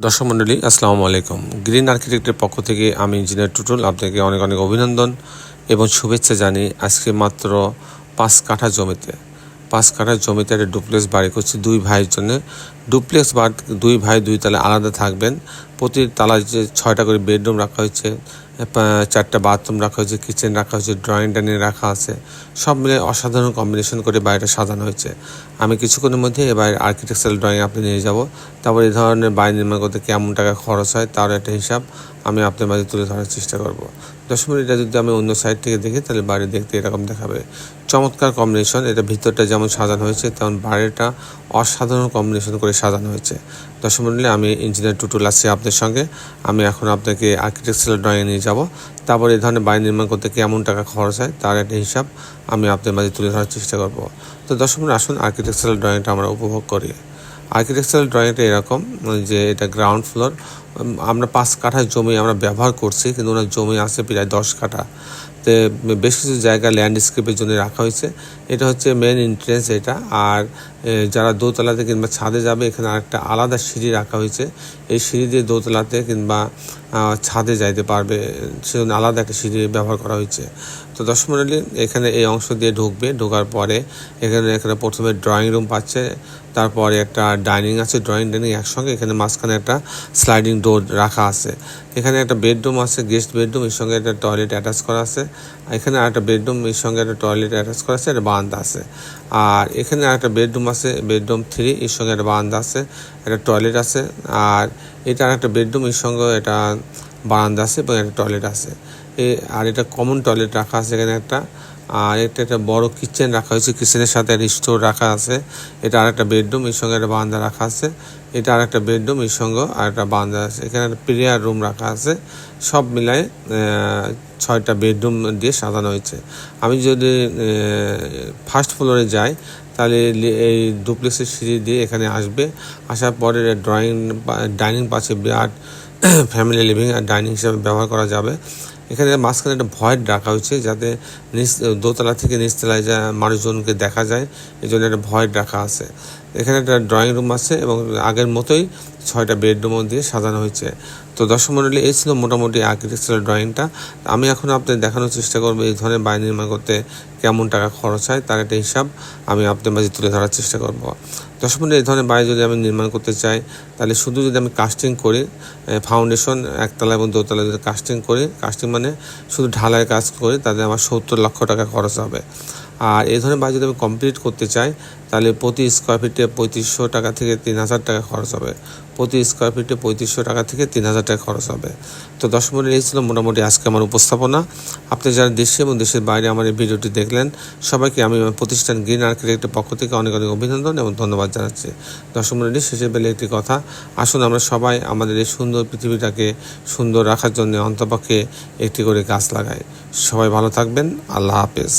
দর্শক মণ্ডলী, আসসালামু আলাইকুম। গ্রিন আর্কিটেক্টের পক্ষ থেকে আমি ইঞ্জিনিয়ার টুটুল আপনাকে অনেক অনেক অভিনন্দন এবং শুভেচ্ছা জানি আজকে মাত্র পাঁচ কাঠা জমিতে, পাঁচ কাঠা জমিতে একটা ডুপ্লেক্স বাড়ি করছি দুই ভাইয়ের জন্য। ডুপ্লেক্স বাড়ি, দুই ভাই দুই তালে আলাদা থাকবেন। প্রতি তালায় যে ছয়টা করে বেডরুম রাখা হয়েছে চারটা বাথরুম রাখা হয়েছে কিচেন রাখা হয়েছে ড্রয়িং ডাইনিং রাখা আছে। সব মিলে অসাধারণ কম্বিনেশন করে বাড়িটা সাজানো হয়েছে। আমি কিছুক্ষণের মধ্যে এবার আর্কিটেকচারাল ড্রয়িং আপনি নিয়ে যাব। তারপর এই ধরনের বাড়ি নির্মাণ করতে কেমন টাকা খরচ হয় তার একটা হিসাব আমি আপনার মাঝে তুলে ধরার চেষ্টা করব। দশ মিনিটটা যদি আমি অন্য সাইড থেকে দেখি, তাহলে বাড়ি দেখতে এরকম দেখাবে। চমৎকার কম্বিনেশন এটা ভিতরটা যেমন সাজানো হয়েছে, তেমন বাড়িটা অসাধারণ কম্বিনেশন করে সাজানো হয়েছে। দশ মিনিটে আমি ইঞ্জিনিয়ার টুটুল আছি আপনার সঙ্গে। আমি এখন আপনাকে আর্কিটেকচারাল ড্রয়িং নিয়ে যাব। তারপর এই ধরনের বাড়ি নির্মাণ করতে কেমন টাকা খরচ হয়, তার একটা হিসাব আমি আপনাদের মাঝে তুলে ধরার চেষ্টা করব। তো দর্শক আসুন আর্কিটেকচারাল ড্রয়িংটা আমরা উপভোগ করি। আর্কিটেকচারাল ড্রয়িংটা এরকম যে এটা গ্রাউন্ড ফ্লোর আমরা পাঁচ কাঠা জমি আমরা ব্যবহার করছি, কিন্তু ওনার জমি আছে প্রায় দশ কাঠা। তো বেশ কিছু জায়গা ল্যান্ডস্কেপের জন্য রাখা হয়েছে। এটা হচ্ছে মেন এন্ট্রেন্স এটা। আর যারা দোতলাতে কিংবা ছাদে যাবে, এখানে আরেকটা আলাদা সিঁড়ি রাখা হয়েছে। এই সিঁড়ি দিয়ে দোতলাতে কিংবা ছাদে যাইতে পারবে। সেজন্য আলাদা একটা সিঁড়ি ব্যবহার করা হয়েছে। তো দশ মিনিট এখানে এই অংশ দিয়ে ঢুকবে। ঢোকার পরে এখানে এখানে প্রথমে ড্রয়িং রুম পাচ্ছে। তারপরে একটা ডাইনিং আছে ড্রয়িং ডাইনিং একসঙ্গে। এখানে মাঝখানে একটা স্লাইডিং ডোর রাখা আছে। এখানে একটা বেডরুম আছে গেস্ট বেডরুম এর সঙ্গে একটা টয়লেট অ্যাটাচ করা আছে। এখানে একটা বেডরুম, এর সঙ্গে একটা টয়লেট অ্যাটাচ করা আছে, একটা বারান্দা আছে। আর এখানে একটা বেডরুম আছে, বেডরুম থ্রি এর সঙ্গে একটা বারান্দা আছে, একটা টয়লেট আছে। আর এটা একটা বেডরুম, এর সঙ্গে এটা বারান্দা আছে এবং একটা টয়লেট আছে। আর এটা কমন টয়লেট রাখা আছে এখানে একটা। আর এটা একটা বড় কিচেন রাখা হয়েছে কিচেনের সাথে একটা স্টোর রাখা আছে। এটা আর একটা বেডরুম এর সঙ্গে একটা বারান্দা রাখা আছে। এটা আর একটা বেডরুম এর সঙ্গে আর একটা বারান্দা আছে। এখানে একটা প্রেয়ার রুম রাখা আছে। সব মিলায় ছয়টা বেডরুম দিয়ে সাজানো হয়েছে। আমি যদি ফার্স্ট ফ্লোরে যাই, তাহলে এই ডুপ্লেক্সের সিঁড়ি দিয়ে এখানে আসবে। আসার পরে ড্রয়িং ডাইনিং পাশে বিরাট ফ্যামিলি লিভিং আর ডাইনিং হিসাবে ব্যবহার করা যাবে। এখানে মাঝখানে একটা ভয়েড রাখা হয়েছে যাতে নিচ দোতলা থেকে নিচতলায় যা মানুষজনকে দেখা যায় এই জন্য একটা ভয়েড রাখা আছে। এখানে একটা ড্রয়িং রুম আছে এবং আগের মতোই ছয়টা বেডরুমও দিয়ে সাজানো হয়েছে। তো দর্শক মণ্ডলী এই ছিল মোটামুটি আর্কিটেকচারাল ড্রয়িংটা আমি এখন আপনাদের দেখানোর চেষ্টা করব এই ধরনের বাড়ি নির্মাণ করতে কেমন টাকা খরচ হয়, তার একটা হিসাব আমি আপনাদের মাঝে তুলে ধরার চেষ্টা করব। দর্শক মণ্ডলী এই ধরনের বাড়ি যদি আমি নির্মাণ করতে চাই, তাহলে শুধু যদি আমি কাস্টিং করি ফাউন্ডেশন একতলা এবং দোতলা যদি কাস্টিং করি কাস্টিং মানে শুধু ঢালাই কাজ করে তাদের আমার সত্তর লক্ষ টাকা খরচ হবে। আর এই ধরনের বাড়ি যদি আমি কমপ্লিট করতে চাই, তাহলে প্রতি স্কোয়ার ফিটে পঁয়ত্রিশশো টাকা থেকে তিন হাজার টাকা খরচ হবে। প্রতি স্কোয়ার ফিটে পঁয়ত্রিশশো টাকা থেকে তিন হাজার টাকা খরচ হবে। তো দশ মিনিট এই ছিল মোটামুটি আজকে আমার উপস্থাপনা। আপনি যারা দেশে এবং দেশের বাইরে আমার এই ভিডিওটি দেখলেন, সবাইকে আমি প্রতিষ্ঠান গ্রিন আর্কিটেক্টের পক্ষ থেকে অনেক অনেক অভিনন্দন এবং ধন্যবাদ জানাচ্ছি। দশ মিনিটের শেষের বেলে একটি কথা। আসুন আমরা সবাই আমাদের এই সুন্দর পৃথিবীটাকে সুন্দর রাখার জন্য অন্তপক্ষে একটি করে গাছ লাগাই। সবাই ভালো থাকবেন। আল্লাহ হাফেজ।